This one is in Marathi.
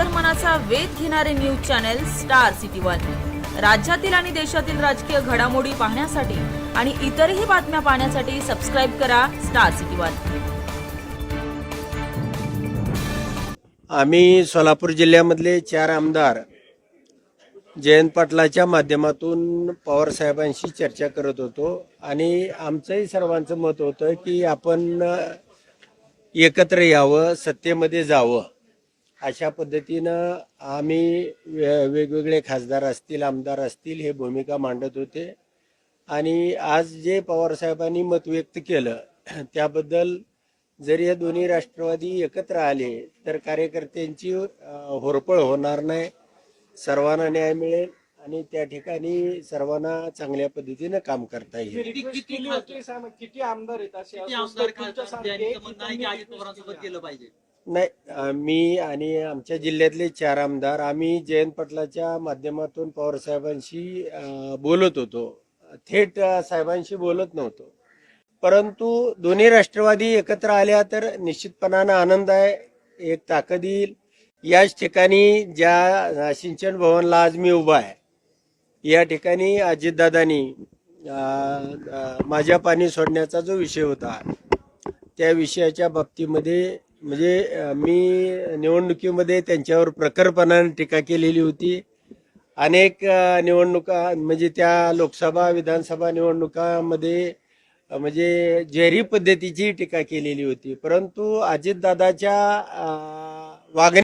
अंतर्मनाचा वेध घेणारे news channel Star City One. राज्यातील आणि देशातील राजकीय घडामोडी पाहण्यासाठी आणि इतरही बातम्या पाहण्यासाठी सबस्क्राईब करा स्टार सिटी वन. आम्ही सोलापूर जिल्ह्यामधले चार आमदार जयंत पाटलाच्या माध्यमातून पवार साहेबांशी चर्चा करत होतो आणि आमचंही सर्वांचं मत होतं की आपण एकत्र यावं सत्तेमध्ये जावं. अशा पद्धतीनं आम्ही वे- वेगवेगळे खासदार असतील आमदार असतील हे भूमिका मांडत होते. आणि आज जे पवार साहेबांनी मत व्यक्त केलं त्याबद्दल जर या दोन्ही राष्ट्रवादी एकत्र आले तर कार्यकर्त्यांची होरपळ होणार नाही. सर्वांना न्याय मिळेल आणि त्या ठिकाणी सर्वांना चांगल्या पद्धतीनं काम करता येईल. किती आमदार आहेत नाही मी आणि आमच्या जिल्ह्यातले चार आमदार आम्ही जयंत पटलाच्या माध्यमातून पवार साहेबांशी बोलत होतो. थेट साहेबांशी बोलत नव्हतो. परंतु दोन्ही राष्ट्रवादी एकत्र आल्या तर निश्चितपणानं आनंद आहे एक ताकद येईल. याच ठिकाणी ज्या सिंचन भवनला आज मी उभा आहे या ठिकाणी अजितदादानी माझ्या पाणी सोडण्याचा जो विषय होता त्या विषयाच्या बाबतीमध्ये म्हणजे मी निवडणुकीमध्ये त्यांच्यावर प्रखरपणाने टीका केलेली होती. अनेक निवडणुका म्हणजे त्या लोकसभा विधानसभा निवडणुकामध्ये म्हणजे जेरी पद्धतीची टीका केलेली होती. परंतु अजितदादाच्या अ, वागण्या